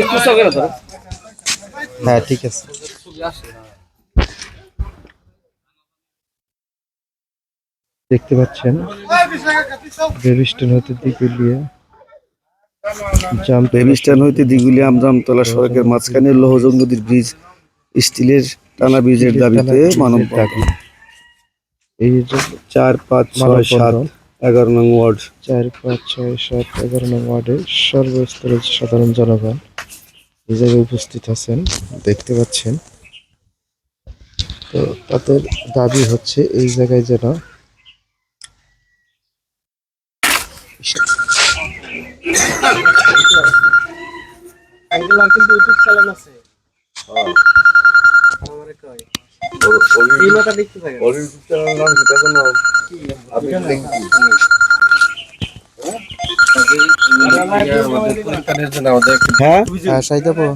একটু সকেরা ধরো। হ্যাঁ ঠিক আছে। দেখতে পাচ্ছেন বেবিস্টন হতে দিগুলিয়া জাম্প বেবিস্টান হইতে দিগুলি আমজামতলা সড়কের মাঝখানে লোহজং নদীর ব্রিজ স্টিলের টানা ব্রিজের দাবিতে মানব দাবি। এই চার পাঁচ ছয় সাত এগারো নং ওয়ার্ড। চার পাঁচ ছয় সাত এগারো নং ওয়ার্ডের সর্বস্তরের সাধারণ জনগণ এই জায়গায় উপস্থিত আছেন দেখতে পাচ্ছেন। তো তাদের দাবি হচ্ছে এই জায়গায় যেন ইউটিউব চ্যানেল আছে। আমারে কয় হ্যাঁ? হ্যাঁ সাইদাবো